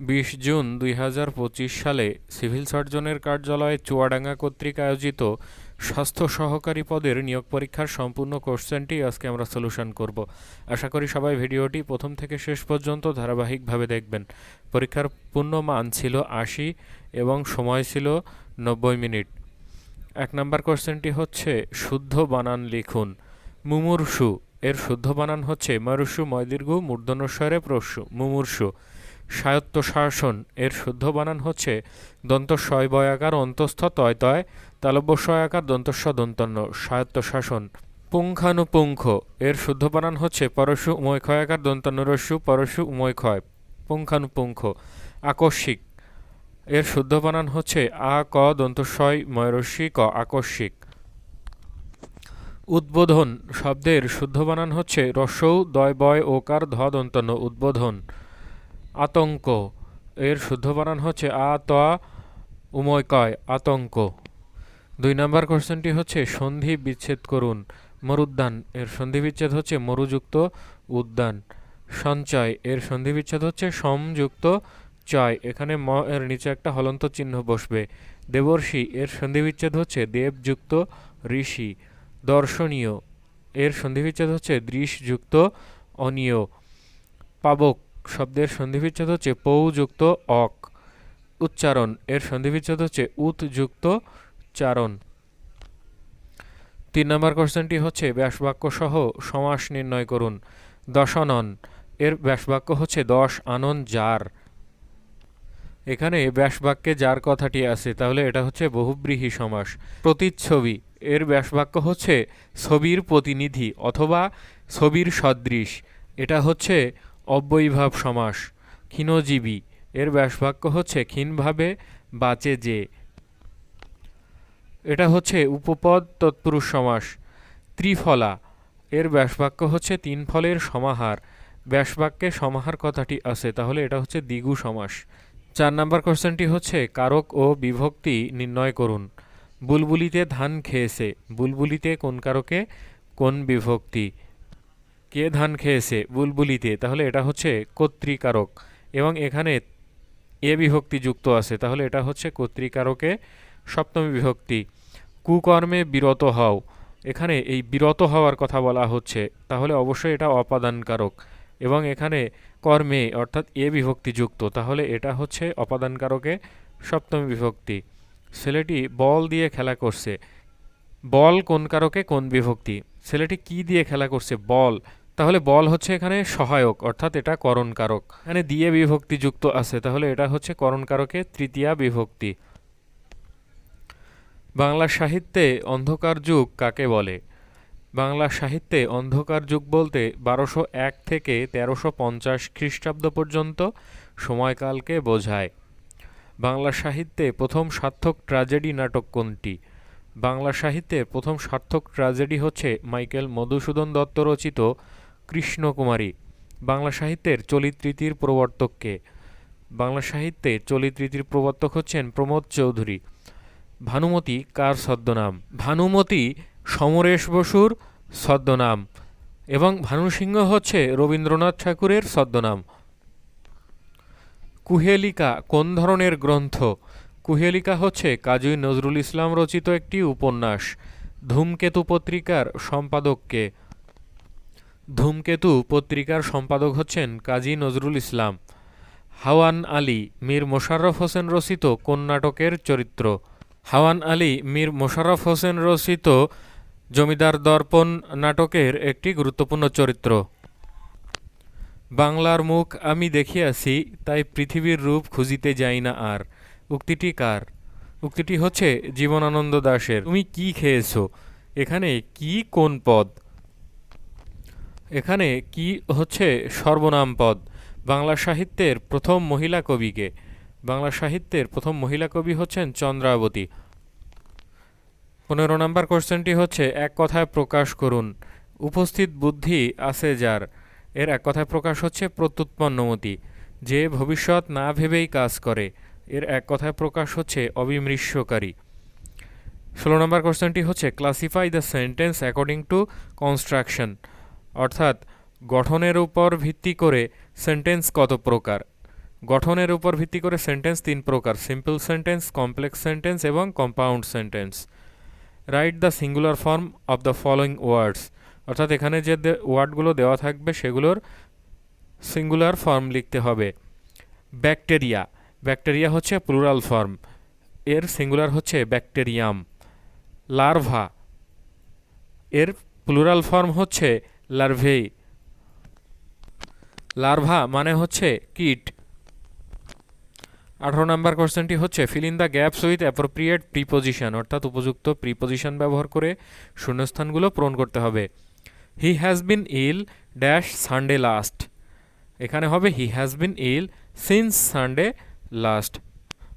বিশ জুন দুই হাজার পঁচিশ সালে সিভিল সার্জনের কার্যালয়ে চুয়াডাঙ্গা কর্তৃক আয়োজিত স্বাস্থ্য সহকারী পদের নিয়োগ পরীক্ষার সম্পূর্ণ কোশ্চেনটি আজকে আমরা সলিউশন করব। আশা করি সবাই ভিডিওটি প্রথম থেকে শেষ পর্যন্ত ধারাবাহিকভাবে দেখবেন। পরীক্ষার পূর্ণ মান ছিল আশি এবং সময় ছিল নব্বই মিনিট। এক নম্বর কোশ্চেনটি হচ্ছে শুদ্ধ বানান লিখুন। মুমূর্ষু। এর শুদ্ধ বানান হচ্ছে মরুষু, ময়দীর্ঘ মূর্ধনস্বরে প্রস্যু মুমূর্ষু। স্বায়ত্ত শাসন এর শুদ্ধ বানান হচ্ছে দন্ত বয়াকার অন্তস্থ তয় তয় তালব্য শয়াকার দন্তস্ব দন্তন্য স্বায়ত্ত শাসন পুঙ্খানুপুঙ্খ। এর শুদ্ধ বানান হচ্ছে পরশু উময় ক্ষয়াকার দন্তন্যরস্যু, পরশু উময় ক্ষয় পুঙ্খানুপুঙ্খ। আকস্মিক। এর শুদ্ধ বানান হচ্ছে আ, ক, দন্তস্বয়, ময়রস্যি, ক, আকস্মিক। উদ্বোধন। শব্দের শুদ্ধ বানান হচ্ছে রসৌ দয়, বয়, ওকার, ধ, দন্তন্য উদ্বোধন। আতঙ্ক। এর শুদ্ধ বানান হচ্ছে আ, ত, উময়, কয়, আতঙ্ক। দুই নম্বর কোশ্চেনটি হচ্ছে, সন্ধি বিচ্ছেদ করুন, মরুদ্যান। এর সন্ধি বিচ্ছেদ হচ্ছে মরুযুক্ত উদ্যান। সঞ্চয়, এর সন্ধি বিচ্ছেদ হচ্ছে সমযুক্ত চয়। এখানে ম, এর নিচে একটা হলন্ত চিহ্ন বসবে। দেবর্ষি, এর সন্ধি বিচ্ছেদ হচ্ছে দেবযুক্ত ঋষি। দর্শনীয়, এর সন্ধি বিচ্ছেদ হচ্ছে দৃশযুক্ত অনীয়। পাবক শব্দের সন্ধিবিচ্ছেদ হচ্ছে পৌযুক্ত অক। উচ্চারণ, এর সন্ধিবিচ্ছেদ হচ্ছে উৎযুক্ত চারণ। তিন নম্বর কোশ্চেনটি হচ্ছে, ব্যাসবাক্য সহ সমাস নির্ণয় করুন। দশানন, এর ব্যাসবাক্য হচ্ছে দশ আনন যার। এখানে ব্যাসবাক্যে যার কথাটি আছে, তাহলে এটা হচ্ছে বহুব্রীহি সমাস। প্রতিচ্ছবি, এর ব্যাসবাক্য হচ্ছে ছবির প্রতিনিধি অথবা ছবির সদৃশ। এটা হচ্ছে অব্যয়ীভাব সমাস, ক্ষীণজীবী। এর ব্যাসবাক্য হচ্ছে ক্ষীণভাবে বাঁচে যে। এটা হচ্ছে উপপদ তৎপুরুষ সমাস, ত্রিফলা। এর ব্যাসবাক্য হচ্ছে তিন ফলের সমাহার। ব্যাসবাক্যে সমাহার কথাটি আছে, তাহলে এটা হচ্ছে দ্বিগু সমাস। চার নম্বর কোশ্চেনটি হচ্ছে, কারক ও বিভক্তি নির্ণয় করুন। বুলবুলিতে ধান খেয়েছে, বুলবুলিতে কোন কারকে? কোন বিভক্তি? কে ধান খেয়েছে? বুলবুলিতে। তাহলে এটা হচ্ছে কর্তৃকারক এবং এখানে এ বিভক্তি যুক্ত আছে। তাহলে এটা হচ্ছে কর্তৃকারকে সপ্তমী বিভক্তি। কুকর্মে বিরত হও। এখানে এই বিরত হওয়ার কথা বলা হচ্ছে। তাহলে অবশ্যই এটা অপাদানকারক। এবং এখানে কর্মে, অর্থাৎ এ বিভক্তি যুক্ত। তাহলে এটা হচ্ছে অপাদানকারকে সপ্তমী বিভক্তি। ছেলেটি বল দিয়ে খেলা করছে। বল কোন কারকে? কোন বিভক্তি? ছেলেটি কি দিয়ে খেলা করছে? বল। তাহলে বল হচ্ছে এখানে সহায়ক, অর্থাৎ এটা করণকারক। এখানে দিয়ে বিভক্তি যুক্ত আছে, তাহলে এটা হচ্ছে করণকারকে তৃতীয়া বিভক্তি। বাংলা সাহিত্যে অন্ধকার যুগ কাকে বলে? বাংলা সাহিত্যে অন্ধকার যুগ বলতে বারোশো এক থেকে তেরোশো পঞ্চাশ খ্রিস্টাব্দ পর্যন্ত সময়কালকে বোঝায়। বাংলা সাহিত্যে প্রথম সার্থক ট্র্যাজেডি নাটক কোনটি? বাংলা সাহিত্যে প্রথম সার্থক ট্র্যাজেডি হচ্ছে মাইকেল মধুসূদন দত্ত রচিত কৃষ্ণকুমারী, বাংলা সাহিত্যের চলিত রীতির প্রবর্তককে। বাংলা সাহিত্যে চলিত রীতির প্রবর্তক হচ্ছেন প্রমোদ চৌধুরী। ভানুমতি কার ছদ্মনাম? ভানুমতি সমরেশ বসুর ছদ্মনাম এবং ভানুসিংহ হচ্ছে রবীন্দ্রনাথ ঠাকুরের ছদ্মনাম। কুহেলিকা কোন ধরনের গ্রন্থ? কুহেলিকা হচ্ছে কাজী নজরুল ইসলাম রচিত একটি উপন্যাস। ধূমকেতু পত্রিকার সম্পাদককে। ধূমকেতু পত্রিকার সম্পাদক হচ্ছেন কাজী নজরুল ইসলাম। হাওয়ান আলী, মীর মোশাররফ হোসেন রচিত কোন নাটকের চরিত্র। হাওয়ান আলী, মীর মোশাররফ হোসেন রচিত জমিদার দর্পণ নাটকের একটি গুরুত্বপূর্ণ চরিত্র। বাংলার মুখ আমি দেখিয়াছি, তাই পৃথিবীর রূপ খুঁজিতে যাই না আর। উক্তিটি কার? উক্তিটি হচ্ছে জীবনানন্দ দাশের তুমি কি খেয়েছো? এখানে কি কোন পদ? এখানে কি হচ্ছে সর্বনাম পদ? বাংলা সাহিত্যের প্রথম মহিলা কবিকে। বাংলা সাহিত্যের প্রথম মহিলা কবি হচ্ছেন চন্দ্রাবতী। পনেরো নম্বর কোশ্চেনটি হচ্ছে, এক কথায় প্রকাশ করুন। উপস্থিত বুদ্ধি আছে যার। এর এক কথায় প্রকাশ হচ্ছে প্রত্যুৎপন্নমতি, যে ভবিষ্যৎ না ভেবেই কাজ করে। এর এক কথায় প্রকাশ হচ্ছে অবিমৃষ্যকারী ষোলো নম্বর কোশ্চেনটি হচ্ছে classify the sentence according to construction অর্থাৎ গঠনের উপর ভিত্তি করে সেন্টেন্স কত প্রকার? গঠনের উপর ভিত্তি করে সেন্টেন্স তিন প্রকার সিম্পল সেন্টেন্স কমপ্লেক্স সেন্টেন্স এবং compound sentence write the singular form of the following words অর্থাৎ এখানে যে ওয়ার্ডগুলো দেওয়া থাকবে সেগুলোর সিঙ্গুলার ফর্ম লিখতে হবে। ব্যাকটেরিয়া ব্যাকটেরিয়া হচ্ছে প্লুরাল ফর্ম এর সিঙ্গুলার হচ্ছে ব্যাকটেরিয়াম লার্ভা এর প্লুরাল ফর্ম হচ্ছে লার্ভেই লার্ভা মানে হচ্ছে কিট। আঠারো নম্বর কোশ্চেনটি হচ্ছে fill in the gaps with appropriate preposition অর্থাৎ উপযুক্ত প্রিপোজিশন ব্যবহার করে শূন্যস্থানগুলো পূরণ করতে হবে। He has been ill dash Sunday last এখানে হবে he has been ill since Sunday last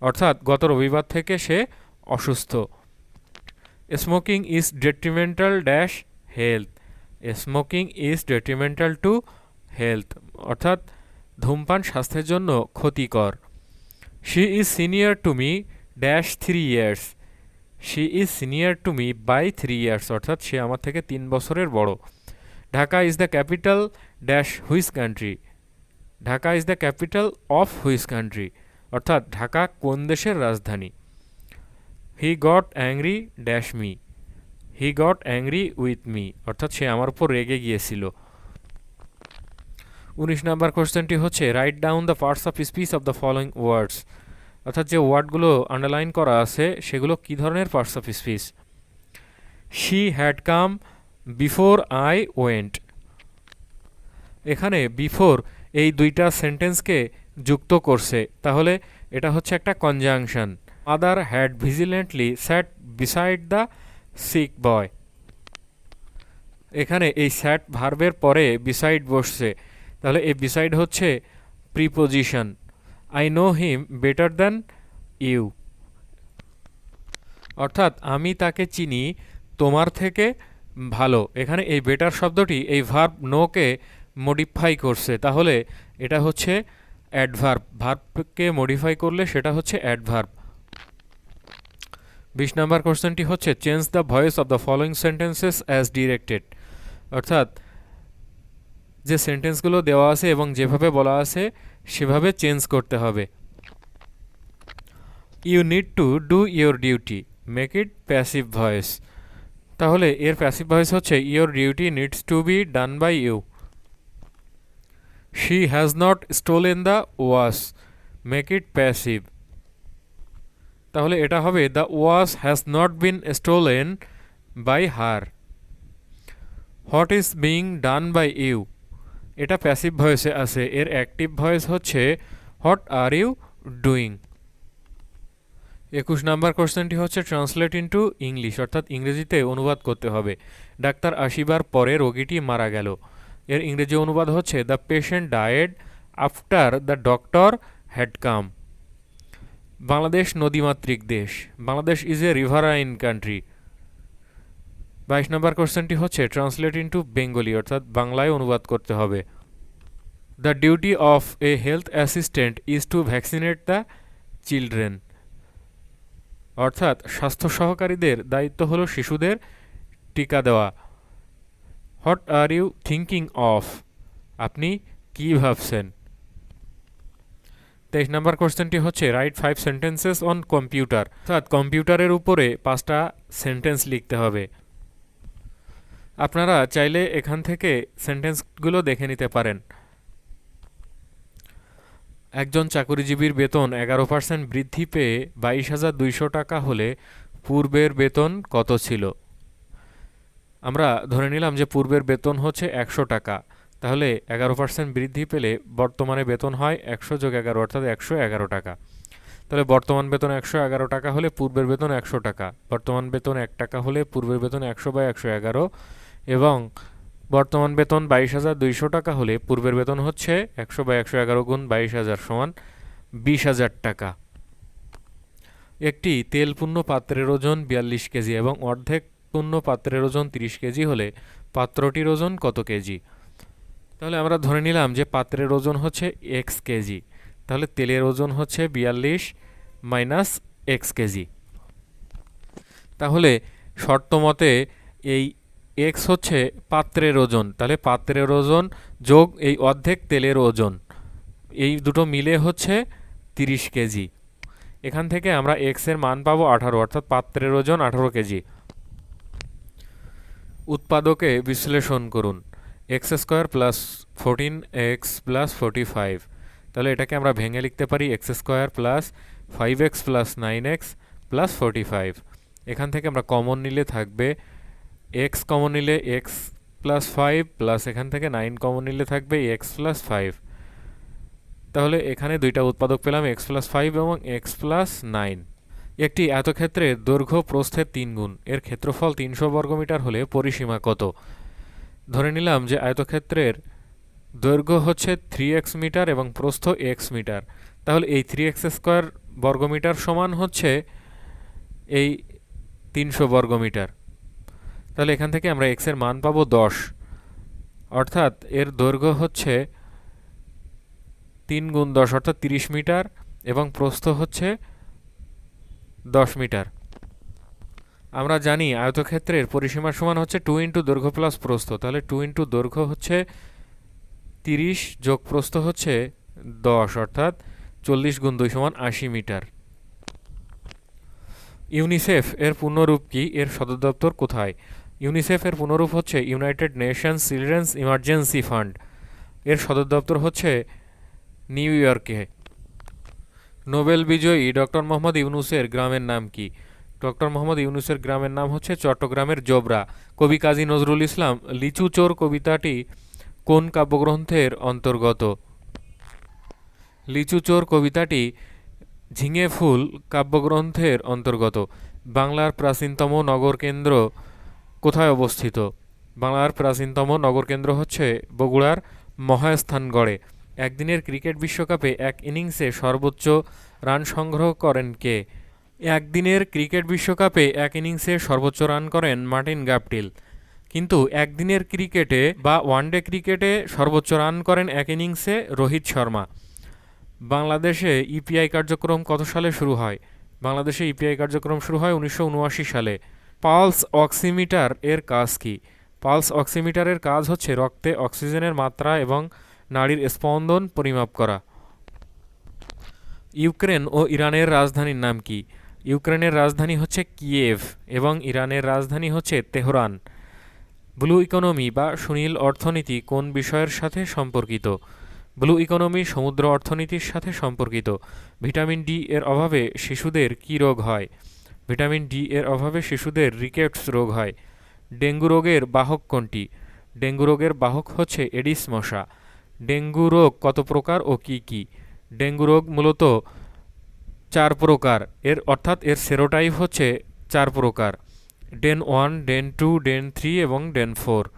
অর্থাৎ গত রবিবার থেকে সে অসুস্থ। Smoking is detrimental dash health smoking is detrimental to health অর্থাৎ ধূমপান স্বাস্থ্যের জন্য ক্ষতিকর। She is senior to me dash three years she is senior to me by three years অর্থাৎ সে আমার থেকে তিন বছরের বড়। Dhaka is the capital dash whose country Dhaka is the capital of whose country অর্থাৎ ঢাকা কোন দেশের রাজধানী? He got angry dash me he got angry with me অর্থাৎ সে আমার উপর রেগে গিয়েছিল। উনিশ নম্বর কোশ্চেনটি হচ্ছে write down the parts of speech of the following words অর্থাৎ যে ওয়ার্ডগুলো আন্ডারলাইন করা আছে, সেগুলো কী ধরনের parts of speech she had come before I went এখানে বিফোর এই দুইটা সেন্টেন্সকে যুক্ত করছে। তাহলে এটা হচ্ছে একটা conjunction other had vigilantly sat beside the sick boy এখানে এই স্যাট ভার্বের পরে বিসাইড বসছে। তাহলে এই বিসাইড হচ্ছে preposition I know him better than you অর্থাৎ আমি তাকে চিনি, তোমার থেকে ভালো। এখানে এই বেটার শব্দটি এই ভার্ব নোকে মডিফাই করছে। তাহলে এটা হচ্ছে অ্যাডভার্ব ভার্বকে মডিফাই করলে সেটা হচ্ছে অ্যাডভার্ব বিশ নাম্বার কোশ্চেনটি হচ্ছে change the voice of the following sentences as directed অর্থাৎ, যে সেন্টেন্সগুলো দেওয়া আছে এবং যেভাবে বলা আছে, সেভাবে চেঞ্জ করতে হবে। You need to do your duty make it passive voice তাহলে, এর প্যাসিভ ভয়েস হচ্ছে your duty needs to be done by you she has not stole stolen the watch make it passive তাহলে এটা হবে the watch has not been stolen by her what is being done by you এটা passive ভয়েসে আছে, এর active voice হচ্ছে what are you doing একুশ number কোশ্চেনটি হচ্ছে ট্রান্সলেট ইন্টু ইংলিশ অর্থাৎ ইংরেজিতে অনুবাদ করতে হবে। ডাক্তার আসিবার পরে রোগীটি মারা গেল। এর ইংরেজি অনুবাদ হচ্ছে the patient died after the doctor had come Bangladesh নদীমাতৃক দেশ। Bangladesh is a riverine country বাইশ নম্বর কোশ্চেনটি হচ্ছে ট্রান্সলেট ইন্টু বেঙ্গলি অর্থাৎ বাংলায় অনুবাদ করতে হবে। The duty of a health assistant is to vaccinate the children অর্থাৎ স্বাস্থ্য সহকারীদের দায়িত্ব হলো শিশুদের টিকা দেওয়া। What are you thinking of আপনি কি ভাবছেন? তেইশ নম্বর কোশ্চেনটি হচ্ছে write five sentences on computer অর্থাৎ কম্পিউটারের উপরে পাঁচটা সেন্টেন্স লিখতে হবে। আপনারা চাইলে এখান থেকে সেন্টেন্সগুলো দেখে নিতে পারেন। একজন চাকরিজীবীর বেতন এগারো পার্সেন্ট বৃদ্ধি পেয়ে বাইশ হাজার দুইশো টাকা হলে পূর্বের বেতন কত ছিল? আমরা ধরে নিলাম যে পূর্বের বেতন হচ্ছে একশো টাকা। তাহলে এগারো পার্সেন্ট বৃদ্ধি পেলে বর্তমানে বেতন হয় একশো যোগ এগারো, অর্থাৎ একশো এগারো টাকা। তাহলে বর্তমান বেতন একশো এগারো টাকা হলে পূর্বের বেতন একশো টাকা। বর্তমান বেতন এক টাকা হলে পূর্বের বেতন একশো বা একশো এগারো। এবং বর্তমান বেতন বাইশ হাজার দুইশো টাকা হলে পূর্বের বেতন হচ্ছে একশো বা একশো এগারো গুণ বাইশ হাজার সমান বিশ হাজার টাকা। একটি তেলপূর্ণ পাত্রের ওজন বিয়াল্লিশ কেজি এবং অর্ধেক পূর্ণ পাত্রের ওজন তিরিশ কেজি হলে পাত্রটির ওজন কত কেজি? তাহলে আমরা ধরে নিলাম যে পাত্রের ওজন হচ্ছে এক্স কেজি তাহলে তেলের ওজন হচ্ছে বিয়াল্লিশ মাইনাস এক্স কেজি তাহলে শর্ত মতে এই এক্স হচ্ছে পাত্রের ওজন, তাহলে পাত্রের ওজন যোগ এই অর্ধেক তেলের ওজন, এই দুটো মিলে হচ্ছে তিরিশ কেজি এখান থেকে আমরা এক্সের মান পাবো আঠারো, অর্থাৎ পাত্রের ওজন আঠারো কেজি উৎপাদকে বিশ্লেষণ করুন। X square plus fourteen x plus forty five. তাহলে এটাকে আমরা ভেঙে লিখতে পারি x square plus five x plus nine x plus forty five. এখান থেকে আমরা কমন নিলে থাকবে এক্স কমন নিলে এক্স প্লাস ফাইভ প্লাস এখান থেকে নাইন কমন নিলে থাকবে এক্স প্লাস ফাইভ। তাহলে এখানে দুইটা উৎপাদক পেলাম এক্স প্লাস ফাইভ এবং এক্স প্লাস নাইন। একটি এতক্ষেত্রে দৈর্ঘ্য প্রস্থের তিন গুণ এর ক্ষেত্রফল তিনশো বর্গমিটার হলে পরিসীমা কত? ধরে নিলাম যে আয়তক্ষেত্রের দৈর্ঘ্য হচ্ছে থ্রি এক্স মিটার এবং প্রস্থ এক্স মিটার। তাহলে এই থ্রি এক্স স্কোয়ার বর্গমিটার সমান হচ্ছে এই তিনশো বর্গমিটার। তাহলে এখান থেকে আমরা এক্সের মান পাবো দশ। অর্থাৎ এর দৈর্ঘ্য হচ্ছে তিন গুণ দশ, অর্থাৎ তিরিশ মিটার এবং প্রস্থ হচ্ছে দশ মিটার। আমরা জানি আয়তক্ষেত্রের পরিসীমার সমান হচ্ছে টু ইন্টু দৈর্ঘ্য প্লাস প্রস্থ। তাহলে টু ইন্টু দৈর্ঘ্য হচ্ছে তিরিশ যোগ প্রস্থ হচ্ছে দশ, অর্থাৎ চল্লিশ গুণ দুই সমান আশি মিটার। ইউনিসেফ এর পূর্ণরূপ কি? এর সদর দপ্তর কোথায়? ইউনিসেফ এর পূর্ণরূপ হচ্ছে United Nations Children's Emergency Fund এর সদর দপ্তর হচ্ছে নিউ ইয়র্কে। নোবেল বিজয়ী ডক্টর মোহাম্মদ ইউনুসের গ্রামের নাম কি? ডক্টর মোহাম্মদ ইউনুসের গ্রামের নাম হচ্ছে চট্টগ্রামের জোবরা। কবি কাজী নজরুল ইসলাম, লিচু চোর কবিতাটি কোন কাব্যগ্রন্থের অন্তর্গত? লিচু চোর কবিতাটি ঝিঙে ফুল কাব্যগ্রন্থের অন্তর্গত। বাংলার প্রাচীনতম নগরকেন্দ্র কোথায় অবস্থিত? বাংলার প্রাচীনতম নগরকেন্দ্র হচ্ছে বগুড়ার মহাস্থানগড়ে। একদিনের ক্রিকেট বিশ্বকাপে এক ইনিংসে সর্বোচ্চ রান সংগ্রহ করেন কে? একদিনের ক্রিকেট বিশ্বকাপে এক ইনিংসে সর্বোচ্চ রান করেন মার্টিন গাপটিল। কিন্তু একদিনের ক্রিকেটে বা ওয়ানডে ক্রিকেটে সর্বোচ্চ রান করেন এক ইনিংসে রোহিত শর্মা। বাংলাদেশে ইপিআই কার্যক্রম কত সালে শুরু হয়? বাংলাদেশে ইপিআই কার্যক্রম শুরু হয় উনিশশো উনআশি সালে। পালস অক্সিমিটার এর কাজ কি? পালস অক্সিমিটারের কাজ হচ্ছে রক্তে অক্সিজেনের মাত্রা এবং নাড়ির স্পন্দন পরিমাপ করা। ইউক্রেন ও ইরানের রাজধানীর নাম কি? ইউক্রেনের রাজধানী হচ্ছে কিয়েভ এবং ইরানের রাজধানী হচ্ছে তেহরান। ব্লু ইকোনমি বা সুনীল অর্থনীতি কোন বিষয়ের সাথে সম্পর্কিত? ব্লু ইকোনমি সমুদ্র অর্থনীতির সাথে সম্পর্কিত। ভিটামিন ডি এর অভাবে শিশুদের কী রোগ হয়? ভিটামিন ডি এর অভাবে শিশুদের রিকেটস রোগ হয়। ডেঙ্গু রোগের বাহক কোনটি? ডেঙ্গু রোগের বাহক হচ্ছে এডিস মশা। ডেঙ্গু রোগ কত প্রকার ও কি কি? ডেঙ্গু রোগ মূলত চার প্রকার। এর অর্থাৎ এর সেরোটাইপ হচ্ছে চার প্রকার। DEN one, DEN two, DEN three এবং ডেন ফোর।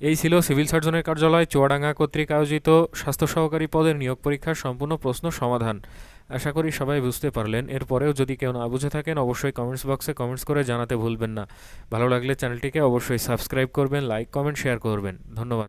এই ছিল সিভিল সার্জনের কার্যালয়, চুয়াডাঙ্গা কর্তৃক আয়োজিত স্বাস্থ্য সহকারী পদের নিয়োগ পরীক্ষার সম্পূর্ণ প্রশ্ন সমাধান। আশা করি সবাই বুঝতে পারলেন। এরপরেও যদি কেউ না বুঝে থাকেন, অবশ্যই কমেন্টস বক্সে কমেন্টস করে জানাতে ভুলবেন না। ভালো লাগলে চ্যানেলটিকে অবশ্যই সাবস্ক্রাইব করবেন, লাইক, কমেন্ট, শেয়ার করবেন। ধন্যবাদ।